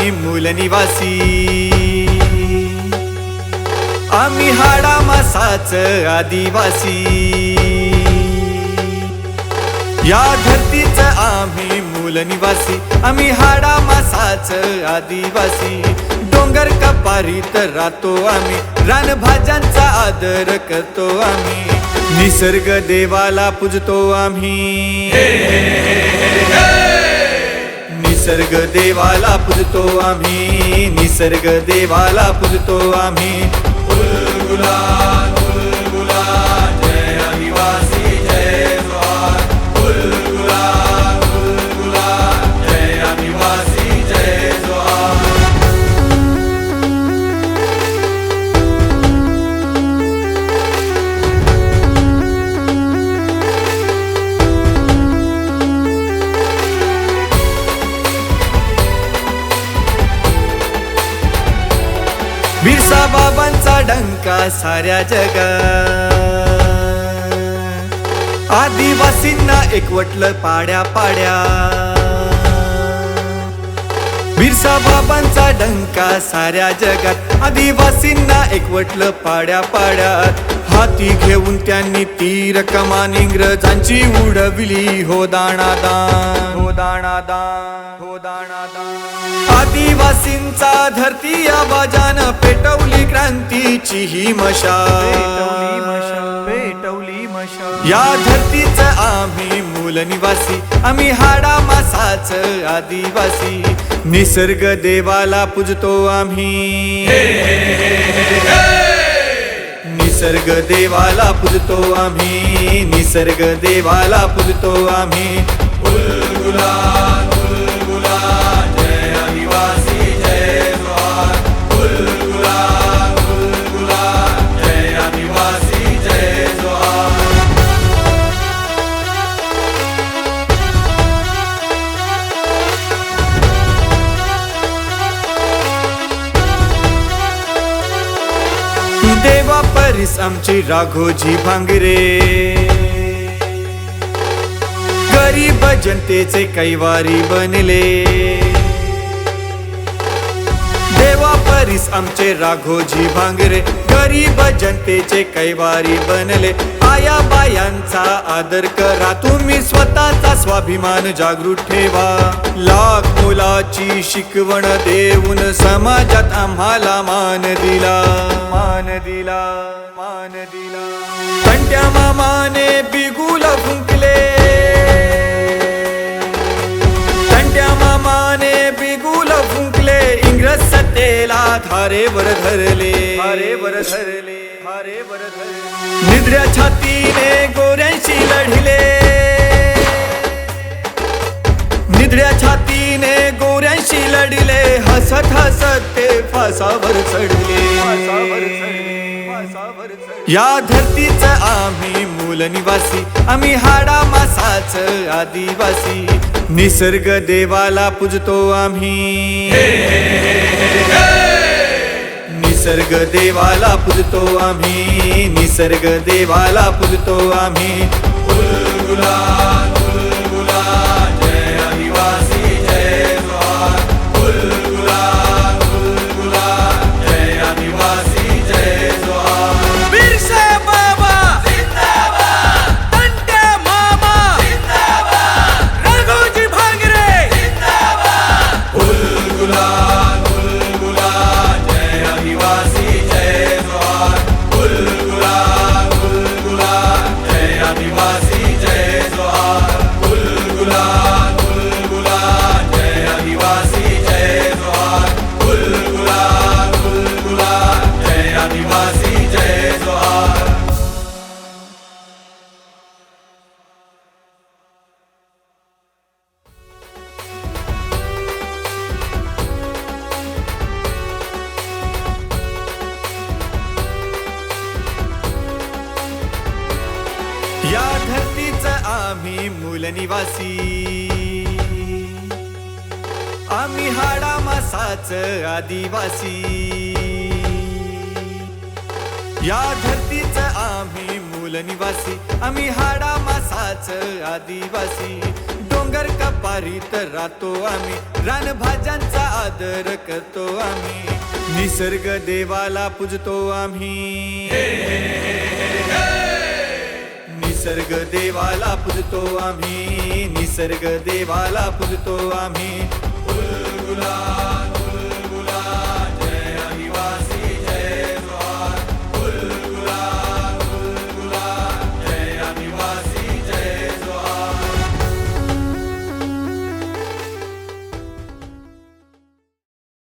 आम्ही मूल निवासी आम्ही हाडा मासाच आदिवासी. या धरतीच आम्ही मूल निवासी आम्ही हाडा मासाच आदिवासी. डोंगर कपारीत राहतो आम्ही. रानभाज्यांचा आदर करतो आम्ही. निसर्ग देवाला पूजतो आम्ही. निसर्ग देवाला पूजतो आम्ही. निसर्ग देवाला पूजतो आम्ही. गुलाब बिरसा बाबांचा डंका साऱ्या जगात आदिवासींना एकवटलं पाड्या पाड्या. बिरसा बाबांचा डंका साऱ्या जगात. आदिवासींना एकवटलं पाड्या पाड्यात हाती घेऊन त्यांनी तीर कमान इंग्रजांची उडविली. हो दाणादान हो दाणादान हो दाणादान आदिवासींचा धरती आवाजान पेटवली क्रांतीची ही मशाल पेटवली मशा या धरतीच आम्ही मूल निवासी आम्ही हाडा मासाच आदिवासी. निसर्ग देवाला पूजतो आम्ही. निसर्ग देवाला पूजतो आम्ही. निसर्ग देवाला पूजतो आम्ही. उलगुलाल, झालीस आमची राघोजी भांगरे. गरीब जनतेचे कैवारी बनले. सेवा परीस आमचे राघोजी भांगरे? गरीब जनतेचे कैवारी बनले. आया बायांचा आदर करा. तुम्ही स्वतःचा स्वाभिमान जागृत ठेवा. लाख मुलाची शिकवण देऊन समाजात आम्हाला मान दिला. मान दिला मान दिला. कंट्या मामाने बिगुल फुंकले. सत्तेला धारेवर धरले. धारेवर धरले धारेवर धरले. निद्र्या छातीने गोऱ्यांशी लढले. निद्र्या छातीने गोऱ्यांशी लढले हसत हसत ते फासावर चढले. या धरतीच आम्ही मूल निवासी आम्ही हाडा मासाच आदिवासी. निसर्ग देवाला पूजतो आम्ही. निसर्ग देवाला पुजतो आम्ही. निसर्ग देवाला पुजतो आम्ही. आम्ही मूल निवासी आम्ही हाडा मासाच आदिवासी. या धरतीच आम्ही मूल निवासी आम्ही हाडा मासाच आदिवासी. डोंगर डोंगर कपारीत राहतो आम्ही. रानभाज्यांचा आदर करतो आम्ही. निसर्ग देवाला पूजतो आम्ही. निसर्ग देवाला पूजतो आम्ही. निसर्ग देवाला पूजतो आम्ही. गुलगुलाल